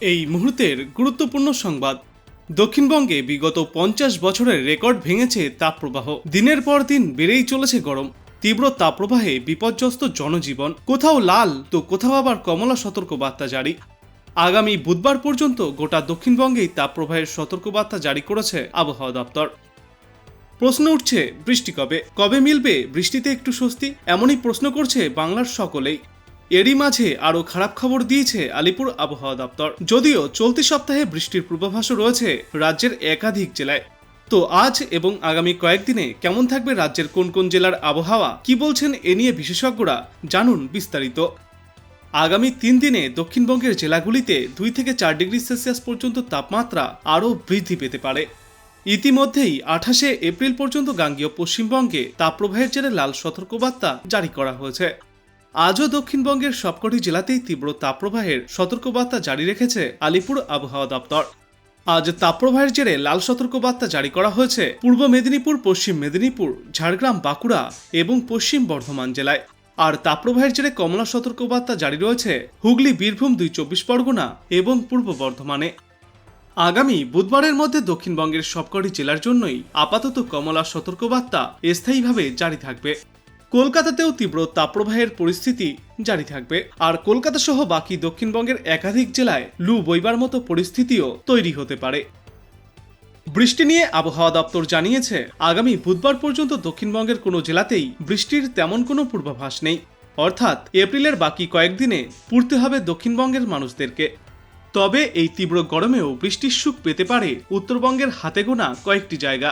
এই মুহূর্তের গুরুত্বপূর্ণ সংবাদ। দক্ষিণবঙ্গে বিগত পঞ্চাশ বছরের রেকর্ড ভেঙেছে তাপপ্রবাহ। দিনের পর দিন বেড়েই চলেছে গরম। তীব্র তাপপ্রবাহে বিপর্যস্ত জনজীবন। কোথাও লাল, তো কোথাও আবার কমলা সতর্কবার্তা জারি। আগামী বুধবার পর্যন্ত গোটা দক্ষিণবঙ্গেই তাপপ্রবাহের সতর্কবার্তা জারি করেছে আবহাওয়া দপ্তর। প্রশ্ন উঠছে, বৃষ্টি কবে? কবে মিলবে? বৃষ্টিতে একটু স্বস্তি? এমনই প্রশ্ন করছে বাংলার সকলেই। এরই মাঝে আরও খারাপ খবর দিয়েছে আলিপুর আবহাওয়া দপ্তর। যদিও চলতি সপ্তাহে বৃষ্টির পূর্বাভাসও রয়েছে রাজ্যের একাধিক জেলায়। তো আজ এবং আগামী কয়েকদিনে কেমন থাকবে রাজ্যের কোন কোন জেলার আবহাওয়া? কি বলছেন এ নিয়ে বিশেষজ্ঞরা জানুন বিস্তারিত। আগামী তিন দিনে দক্ষিণবঙ্গের জেলাগুলিতে দুই থেকে চার ডিগ্রি সেলসিয়াস পর্যন্ত তাপমাত্রা আরও বৃদ্ধি পেতে পারে। ইতিমধ্যেই আঠাশে এপ্রিল পর্যন্ত গাঙ্গীয় পশ্চিমবঙ্গে তাপপ্রবাহের জেরে লাল সতর্কবার্তা জারি করা হয়েছে। আজও দক্ষিণবঙ্গের সবকটি জেলাতেই তীব্র তাপপ্রবাহের সতর্কবার্তা জারি রেখেছে আলিপুর আবহাওয়া দপ্তর। আজ তাপপ্রবাহের জেরে লাল সতর্কবার্তা জারি করা হয়েছে পূর্ব মেদিনীপুর, পশ্চিম মেদিনীপুর, ঝাড়গ্রাম, বাঁকুড়া এবং পশ্চিম বর্ধমান জেলায়। আর তাপপ্রবাহের জেরে কমলা সতর্কবার্তা জারি রয়েছে হুগলি, বীরভূম দুই চব্বিশ পরগনা এবং পূর্ব বর্ধমানে। আগামী বুধবারের মধ্যে দক্ষিণবঙ্গের সবকটি জেলার জন্যই আপাতত কমলা সতর্কবার্তা স্থায়ীভাবে জারি থাকবে। কলকাতাতেও তীব্র তাপপ্রবাহের পরিস্থিতি জারি থাকবে। আর কলকাতা সহ বাকি দক্ষিণবঙ্গের একাধিক জেলায় লু বইবার মতো পরিস্থিতিও তৈরি হতে পারে। বৃষ্টি নিয়ে আবহাওয়া দপ্তর জানিয়েছে, আগামী বুধবার পর্যন্ত দক্ষিণবঙ্গের কোনো জেলাতেই বৃষ্টির তেমন কোনো পূর্বাভাস নেই। অর্থাৎ এপ্রিলের বাকি কয়েকদিনে পুড়তে হবে দক্ষিণবঙ্গের মানুষদেরকে। তবে এই তীব্র গরমেও বৃষ্টির সুখ পেতে পারে উত্তরবঙ্গের হাতে গোনা কয়েকটি জায়গা।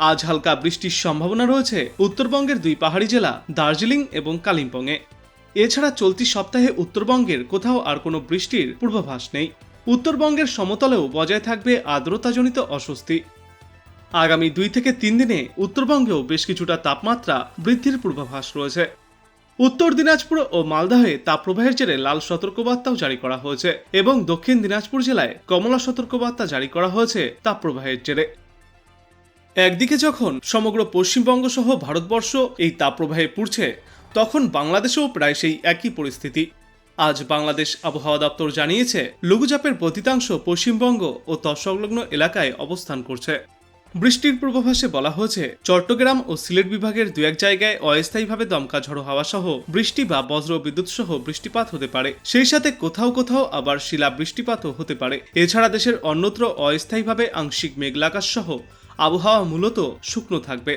আজ হালকা বৃষ্টির সম্ভাবনা রয়েছে উত্তরবঙ্গের দুই পাহাড়ি জেলা, দার্জিলিং এবং কালিম্পংয়ে। এছাড়া চলতি সপ্তাহে উত্তরবঙ্গের কোথাও আর কোনো বৃষ্টির পূর্বাভাস নেই। উত্তরবঙ্গের সমতলেও বজায় থাকবে আর্দ্রতাজনিত অস্বস্তি। আগামী দুই থেকে তিন দিনে উত্তরবঙ্গেও বেশ কিছুটা তাপমাত্রা বৃদ্ধির পূর্বাভাস রয়েছে। উত্তর দিনাজপুর ও মালদহে তাপপ্রবাহের জেরে লাল সতর্কবার্তাও জারি করা হয়েছে এবং দক্ষিণ দিনাজপুর জেলায় কমলা সতর্কবার্তা জারি করা হয়েছে তাপপ্রবাহের জেরে। একদিকে যখন সমগ্র পশ্চিমবঙ্গ সহ ভারতবর্ষ এই তাপপ্রবাহে পুড়ছে, তখন বাংলাদেশেও প্রায় সেই একই পরিস্থিতি। আজ বাংলাদেশ আবহাওয়া দপ্তর জানিয়েছে, লঘুচাপের প্রতিতাংশ পশ্চিমবঙ্গ ও তৎসংলগ্ন এলাকায় অবস্থান করছে। বৃষ্টির পূর্বাভাসে বলা হয়েছে, চট্টগ্রাম ও সিলেট বিভাগের দু এক জায়গায় অস্থায়ীভাবে দমকা ঝড়ো হাওয়া সহ বৃষ্টি বা বজ্র বিদ্যুৎ সহ বৃষ্টিপাত হতে পারে। সেই সাথে কোথাও কোথাও আবার শিলা বৃষ্টিপাতও হতে পারে। এছাড়া দেশের অন্যত্র অস্থায়ীভাবে আংশিক মেঘলাকাশ সহ আবহাওয়া মূলত শুকনো থাকবে।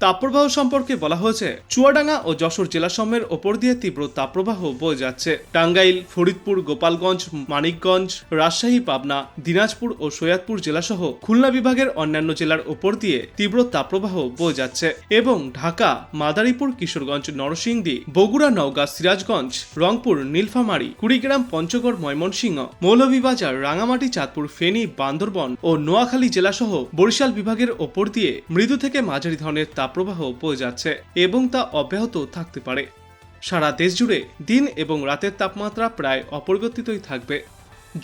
তাপপ্রবাহ সম্পর্কে বলা হয়েছে, চুয়াডাঙ্গা ও যশোর জেলাসমূহের ওপর দিয়ে তীব্র তাপপ্রবাহ বয়ে যাচ্ছে। টাঙ্গাইল, ফরিদপুর, গোপালগঞ্জ, মানিকগঞ্জ, রাজশাহী, পাবনা, দিনাজপুর ও সৈয়দপুর জেলাসহ খুলনা বিভাগের অন্যান্য জেলার ওপর দিয়ে তীব্র তাপপ্রবাহ বয়ে যাচ্ছে এবং ঢাকা, মাদারীপুর, কিশোরগঞ্জ, নরসিংদী, বগুড়া, নওগাঁ, সিরাজগঞ্জ, রংপুর, নীলফামারী, কুড়িগ্রাম, পঞ্চগড়, ময়মনসিংহ, মৌলভীবাজার, রাঙামাটি, চাঁদপুর, ফেনী, বান্দরবন ও নোয়াখালী জেলাসহ বরিশাল বিভাগের ওপর দিয়ে মৃদু থেকে মাঝারি ধরনের তাপপ্রবাহ বয়ে যাচ্ছে এবং তা অব্যাহত থাকতে পারে। সারা দেশ জুড়ে দিন এবং রাতের তাপমাত্রা প্রায় অপরিবর্তিতই থাকবে।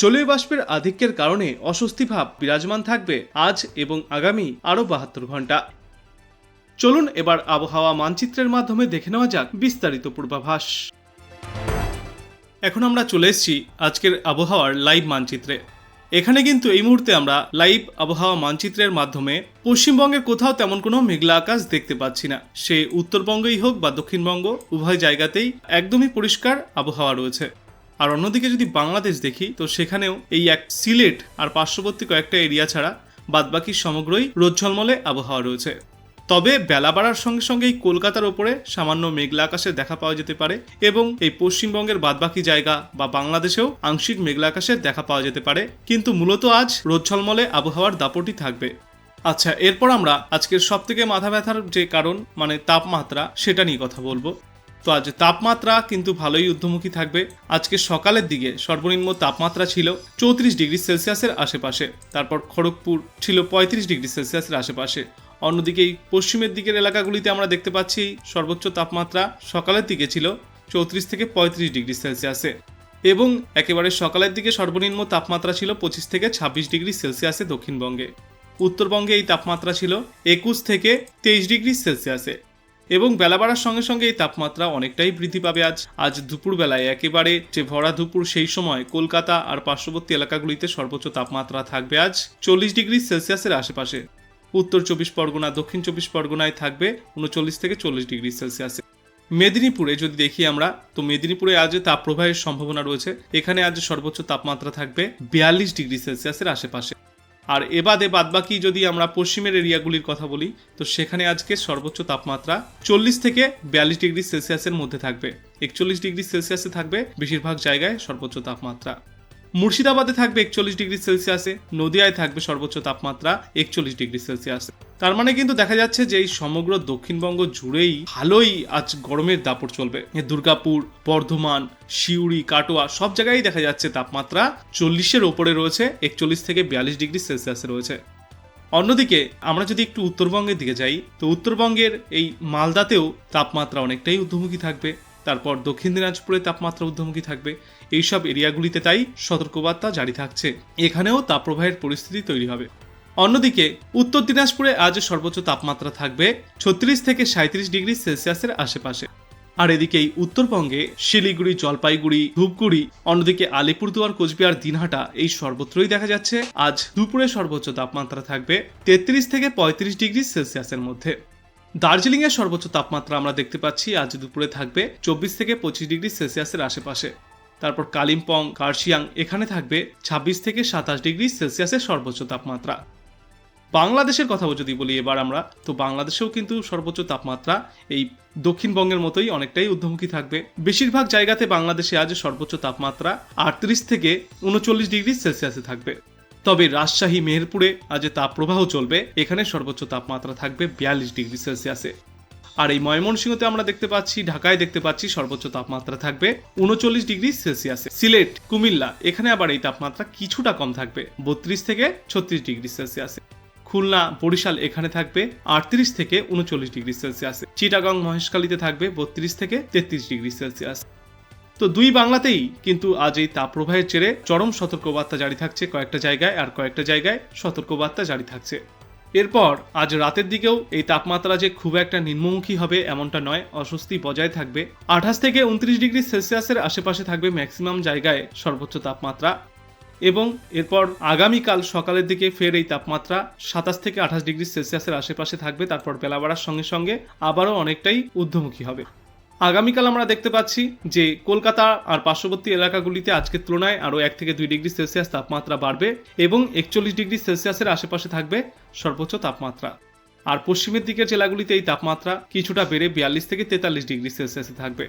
জলীয় বাষ্পের আধিক্যের কারণে অস্বস্তি ভাব বিরাজমান থাকবে আজ এবং আগামী আরও বাহাত্তর ঘণ্টা। চলুন এবার আবহাওয়া মানচিত্রের মাধ্যমে দেখে নেওয়া যাক বিস্তারিত পূর্বাভাস। এখন আমরা চলে এসেছি আজকের আবহাওয়ার লাইভ মানচিত্রে। এখানে কিন্তু এই মুহূর্তে আমরা লাইভ আবহাওয়া মানচিত্রের মাধ্যমে পশ্চিমবঙ্গের কোথাও তেমন কোনো মেঘলা আকাশ দেখতে পাচ্ছি না। সে উত্তরবঙ্গই হোক বা দক্ষিণবঙ্গ, উভয় জায়গাতেই একদমই পরিষ্কার আবহাওয়া রয়েছে। আর অন্যদিকে যদি বাংলাদেশ দেখি, তো সেখানেও এই এক সিলেট আর পার্শ্ববর্তী কয়েকটা এরিয়া ছাড়া বাদবাকি সমগ্রই রোদ ঝলমলে আবহাওয়া রয়েছে। তবে বেলা বাড়ার সঙ্গে সঙ্গেই কলকাতার ওপরে সামান্য মেঘলা আকাশে দেখা পাওয়া যেতে পারে এবং এই পশ্চিমবঙ্গের বাদবাকি জায়গা বা বাংলাদেশেও আংশিক মেঘলা আকাশে দেখা পাওয়া যেতে পারে। কিন্তু মূলত আজ রোদ ঝলমলে আবহাওয়ার দাপটই থাকবে। আচ্ছা এরপর আমরা আজকের সব থেকে মাথা ব্যথার যে কারণ মানে তাপমাত্রা, সেটা নিয়ে কথা বলব। তো আজ তাপমাত্রা কিন্তু ভালোই ঊর্ধ্বমুখী থাকবে। আজকে সকালের দিকে সর্বনিম্ন তাপমাত্রা ছিল চৌত্রিশ ডিগ্রি সেলসিয়াসের আশেপাশে। তারপর খড়গপুর ছিল পঁয়ত্রিশ ডিগ্রি সেলসিয়াসের আশেপাশে। অন্যদিকে পশ্চিমের দিকের এলাকাগুলিতে আমরা দেখতে পাচ্ছি সর্বোচ্চ তাপমাত্রা সকালের দিকে ছিল চৌত্রিশ থেকে পঁয়ত্রিশ ডিগ্রি সেলসিয়াসে। এবং একেবারে সকালের দিকে সর্বনিম্ন তাপমাত্রা ছিল পঁচিশ থেকে ছাব্বিশ ডিগ্রি সেলসিয়াসে দক্ষিণবঙ্গে। উত্তরবঙ্গে এই তাপমাত্রা ছিল একুশ থেকে তেইশ ডিগ্রি সেলসিয়াসে। এবং বেলা বাড়ার সঙ্গে সঙ্গে এই তাপমাত্রা অনেকটাই বৃদ্ধি পাবে আজ। আজ দুপুরবেলায় একেবারে যে ভরা দুপুর, সেই সময় কলকাতা আর পার্শ্ববর্তী এলাকাগুলিতে সর্বোচ্চ তাপমাত্রা থাকবে আজ চল্লিশ ডিগ্রি সেলসিয়াসের আশেপাশে। উত্তর চব্বিশ পরগনা, দক্ষিণ চব্বিশ পরগনায় থাকবে উনচল্লিশ থেকে চল্লিশ ডিগ্রি সেলসিয়াসে। মেদিনীপুরে যদি দেখি আমরা, তো মেদিনীপুরে আজ তাপপ্রবাহের সম্ভাবনা রয়েছে। এখানে আজ সর্বোচ্চ তাপমাত্রা থাকবে বিয়াল্লিশ ডিগ্রি সেলসিয়াসের আশেপাশে। আর এবাদে বাদবাকি যদি আমরা পশ্চিমের এরিয়াগুলির কথা বলি, তো সেখানে আজকে সর্বোচ্চ তাপমাত্রা চল্লিশ থেকে বিয়াল্লিশ ডিগ্রি সেলসিয়াসের মধ্যে থাকবে। একচল্লিশ ডিগ্রি সেলসিয়াসে থাকবে, বেশিরভাগ জায়গায় সর্বোচ্চ তাপমাত্রা। মুর্শিদাবাদে থাকবে একচল্লিশ ডিগ্রি সেলসিয়াসে, নদিয়ায় থাকবে সর্বোচ্চ তাপমাত্রা একচল্লিশ ডিগ্রি সেলসিয়াসে। তার মানে কিন্তু দেখা যাচ্ছে যে এই সমগ্র দক্ষিণবঙ্গ জুড়েই ভালোই আজ গরমের দাপট চলবে। দুর্গাপুর, বর্ধমান, সিউড়ি, কাটোয়া সব জায়গায় দেখা যাচ্ছে তাপমাত্রা চল্লিশের ওপরে রয়েছে, একচল্লিশ থেকে বিয়াল্লিশ ডিগ্রি সেলসিয়াসে রয়েছে। অন্যদিকে আমরা যদি একটু উত্তরবঙ্গের দিকে যাই, তো উত্তরবঙ্গের এই মালদাতেও তাপমাত্রা অনেকটাই ঊর্ধ্বমুখী থাকবে। তারপর দক্ষিণ দিনাজপুরে তাপমাত্রা ঊর্ধ্বমুখী থাকবে। এইসব এরিয়াগুলিতে তাই সতর্কবার্তা জারি থাকছে। এখানেও তাপপ্রবাহের পরিস্থিতি তৈরি হবে। অন্যদিকে, উত্তর দিনাজপুরে আজ সর্বোচ্চ তাপমাত্রা থাকবে ছত্রিশ থেকে সাঁত্রিশ ডিগ্রি সেলসিয়াসের আশেপাশে। আর এদিকে এই উত্তরবঙ্গে শিলিগুড়ি, জলপাইগুড়ি, ধূপগুড়ি, অন্যদিকে আলিপুরদুয়ার, কোচবিহার, দিনহাটা এই সর্বত্রই দেখা যাচ্ছে। আজ দুপুরে সর্বোচ্চ তাপমাত্রা থাকবে তেত্রিশ থেকে পঁয়ত্রিশ ডিগ্রি সেলসিয়াসের মধ্যে। দার্জিলিং এর সর্বোচ্চ তাপমাত্রা আমরা দেখতে পাচ্ছি আজ দুপুরে থাকবে চব্বিশ থেকে পঁচিশ ডিগ্রি সেলসিয়াসের আশেপাশে। তারপর কালিম্পং, কার্শিয়াং, এখানে থাকবে ছাব্বিশ থেকে সাতাশ ডিগ্রি সেলসিয়াসের সর্বোচ্চ তাপমাত্রা। বাংলাদেশের কথা যদি বলি এবার আমরা, তো বাংলাদেশেও কিন্তু সর্বোচ্চ তাপমাত্রা এই দক্ষিণবঙ্গের মতোই অনেকটাই ঊর্ধ্বমুখী থাকবে। বেশিরভাগ জায়গাতে বাংলাদেশে আজ সর্বোচ্চ তাপমাত্রা আটত্রিশ থেকে উনচল্লিশ ডিগ্রি সেলসিয়াসে থাকবে। তবে রাজশাহী, মেহেরপুরে আজ তাপপ্রবাহ চলবে। এখানে সর্বোচ্চ তাপমাত্রা থাকবে বিয়াল্লিশ ডিগ্রি সেলসিয়াসে। আর এই ময়মনসিংহতে আমরা দেখতে পাচ্ছি, ঢাকায় দেখতে পাচ্ছি সর্বোচ্চ তাপমাত্রা থাকবে উনচল্লিশ ডিগ্রি সেলসিয়াসে। সিলেট, কুমিল্লা, এখানে আবার এই তাপমাত্রা কিছুটা কম থাকবে, বত্রিশ থেকে ছত্রিশ ডিগ্রি সেলসিয়াসে। খুলনা, বরিশাল এখানে থাকবে আটত্রিশ থেকে উনচল্লিশ ডিগ্রি সেলসিয়াসে। চিটাগং, মহেশখালীতে থাকবে বত্রিশ থেকে তেত্রিশ ডিগ্রি সেলসিয়াস। তো দুই বাংলাতেই কিন্তু আজ এই তাপপ্রবাহের জেরে চরম সতর্কবার্তা জারি থাকছে কয়েকটা জায়গায়, আর কয়েকটা জায়গায় সতর্কবার্তা জারি থাকছে। এরপর আজ রাতের দিকেও এই তাপমাত্রা যে খুব একটা নিম্নমুখী হবে এমনটা নয়, অস্বস্তি বজায় থাকবে। আঠাশ থেকে উনত্রিশ ডিগ্রি সেলসিয়াসের আশেপাশে থাকবে ম্যাক্সিমাম জায়গায় সর্বোচ্চ তাপমাত্রা। এবং এরপর আগামীকাল সকালের দিকে ফের এই তাপমাত্রা সাতাশ থেকে আঠাশ ডিগ্রি সেলসিয়াসের আশেপাশে থাকবে। তারপর বেলা বাড়ার সঙ্গে সঙ্গে আবারও অনেকটাই ঊর্ধ্বমুখী হবে। আগামীকাল আমরা দেখতে পাচ্ছি যে কলকাতা আর পার্শ্ববর্তী এলাকাগুলিতে আজকের তুলনায় আরও এক থেকে দুই ডিগ্রি সেলসিয়াস তাপমাত্রা বাড়বে এবং একচল্লিশ ডিগ্রি সেলসিয়াসের আশেপাশে থাকবে সর্বোচ্চ তাপমাত্রা। আর পশ্চিমের দিকের জেলাগুলিতে এই তাপমাত্রা কিছুটা বেড়ে বিয়াল্লিশ থেকে তেতাল্লিশ ডিগ্রি সেলসিয়াসে থাকবে।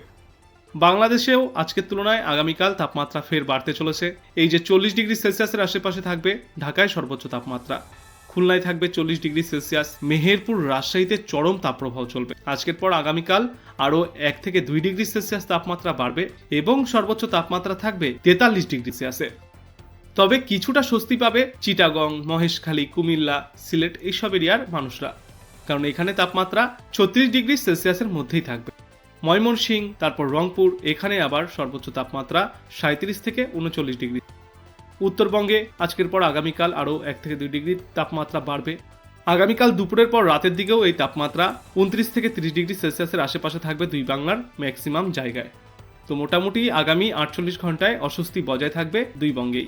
বাংলাদেশেও আজকের তুলনায় আগামীকাল তাপমাত্রা ফের বাড়তে চলেছে। এই যে চল্লিশ ডিগ্রি সেলসিয়াসের আশেপাশে থাকবে ঢাকায় সর্বোচ্চ তাপমাত্রা। খুলনায় থাকবে চল্লিশ ডিগ্রি সেলসিয়াস। মেহেরপুর, রাজশাহীতে চরম তাপপ্রবাহ চলবে। আজকের পর আগামীকাল আরও এক থেকে দুই ডিগ্রি সেলসিয়াস তাপমাত্রা বাড়বে এবং সর্বোচ্চ তাপমাত্রা থাকবে তেতাল্লিশ ডিগ্রি সেলসিয়াসে। তবে কিছুটা স্বস্তি পাবে চিটাগং, মহেশখালী, কুমিল্লা, সিলেট এইসব এরিয়ার মানুষরা। কারণ এখানে তাপমাত্রা ছত্রিশ ডিগ্রি সেলসিয়াসের মধ্যেই থাকবে। ময়মনসিং তারপর রংপুর, এখানে আবার সর্বোচ্চ তাপমাত্রা সাঁত্রিশ থেকে উনচল্লিশ ডিগ্রি। উত্তরবঙ্গে আজকের পর আগামীকাল আরও এক থেকে দুই ডিগ্রি তাপমাত্রা বাড়বে। আগামীকাল দুপুরের পর রাতের দিকেও এই তাপমাত্রা উনত্রিশ থেকে তিরিশ ডিগ্রি সেলসিয়াসের আশেপাশে থাকবে দুই বাংলার ম্যাক্সিমাম জায়গায়। তো মোটামুটি আগামী আটচল্লিশ ঘন্টায় অস্বস্তি বজায় থাকবে দুই বঙ্গেই।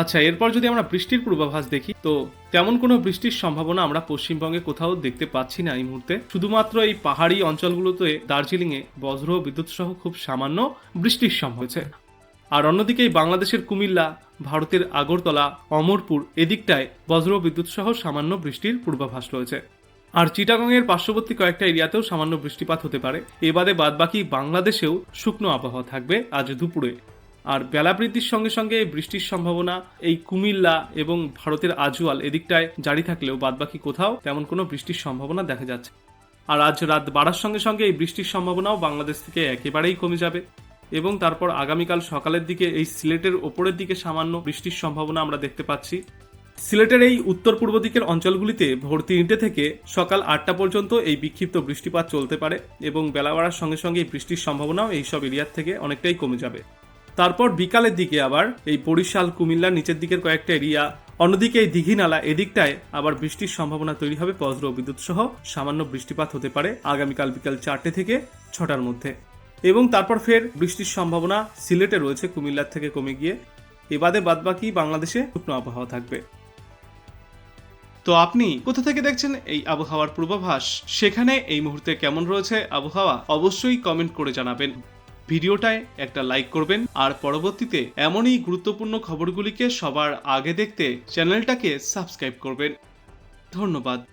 আচ্ছা এরপর যদি আমরা বৃষ্টির পূর্বাভাস দেখি, তো তেমন কোনো বৃষ্টির সম্ভাবনা আমরা পশ্চিমবঙ্গে কোথাও দেখতে পাচ্ছি না এই মুহূর্তে। শুধুমাত্র এই পাহাড়ি অঞ্চলগুলোতে দার্জিলিংয়ে বজ্র বিদ্যুৎ সহ খুব সামান্য বৃষ্টির সম্ভব হয়েছে আর অন্যদিকে এই বাংলাদেশের কুমিল্লা, ভারতের আগরতলা, অমরপুর এদিকটায় বজ্র বিদ্যুৎ সহ সামান্য বৃষ্টির পূর্বাভাস রয়েছে। আর চিটাগংয়ের পার্শ্ববর্তী কয়েকটা এরিয়াতেও সামান্য বৃষ্টিপাত হতে পারে। এবারে বাদবাকি বাংলাদেশেও শুকনো আবহাওয়া থাকবে আজ দুপুরে। আর বেলা বৃদ্ধির সঙ্গে সঙ্গে বৃষ্টির সম্ভাবনা এই কুমিল্লা এবং ভারতের আজুয়াল এদিকটায় জারি থাকলেও বাদবাকি কোথাও তেমন কোনো বৃষ্টির সম্ভাবনা দেখা যাচ্ছে। আর আজ রাত বাড়ার সঙ্গে সঙ্গে এই বৃষ্টির সম্ভাবনাও বাংলাদেশ থেকে একেবারেই কমে যাবে। এবং তারপর আগামীকাল সকালের দিকে এই সিলেটের ওপরের দিকে সামান্য বৃষ্টির সম্ভাবনা আমরা দেখতে পাচ্ছি। সিলেটের এই উত্তর পূর্ব দিকের অঞ্চলগুলিতে ভোর তিনটে থেকে সকাল আটটা পর্যন্ত এই বিক্ষিপ্ত বৃষ্টিপাত চলতে পারে এবং বেলা বাড়ার সঙ্গে সঙ্গে এই বৃষ্টির সম্ভাবনাও এই সব এরিয়ার থেকে অনেকটাই কমে যাবে। তারপর বিকালের দিকে আবার এই বরিশাল কুমিল্লার নিচের দিকের কয়েকটা এরিয়া, অন্যদিকে এই দিঘি নালা এদিকটায় আবার বৃষ্টির সম্ভাবনা তৈরি হবে। বজ্র বিদ্যুৎ সহ সামান্য বৃষ্টিপাত হতে পারে আগামীকাল বিকাল চারটে থেকে ছটার মধ্যে। এবং তারপর ফের বৃষ্টির সম্ভাবনা সিলেটে রয়েছে কুমিল্লার থেকে কমে গিয়ে। এবাদে বাদবাকি বাংলাদেশে শুকনো আবহাওয়া থাকবে। তো আপনি কোথা থেকে দেখছেন এই আবহাওয়ার পূর্বাভাস? সেখানে এই মুহূর্তে কেমন রয়েছে আবহাওয়া? অবশ্যই কমেন্ট করে জানাবেন। ভিডিওটায় একটা লাইক করবেন। আর পরবর্তীতে এমনই গুরুত্বপূর্ণ খবরগুলিকে সবার আগে দেখতে চ্যানেলটাকে সাবস্ক্রাইব করবেন। ধন্যবাদ।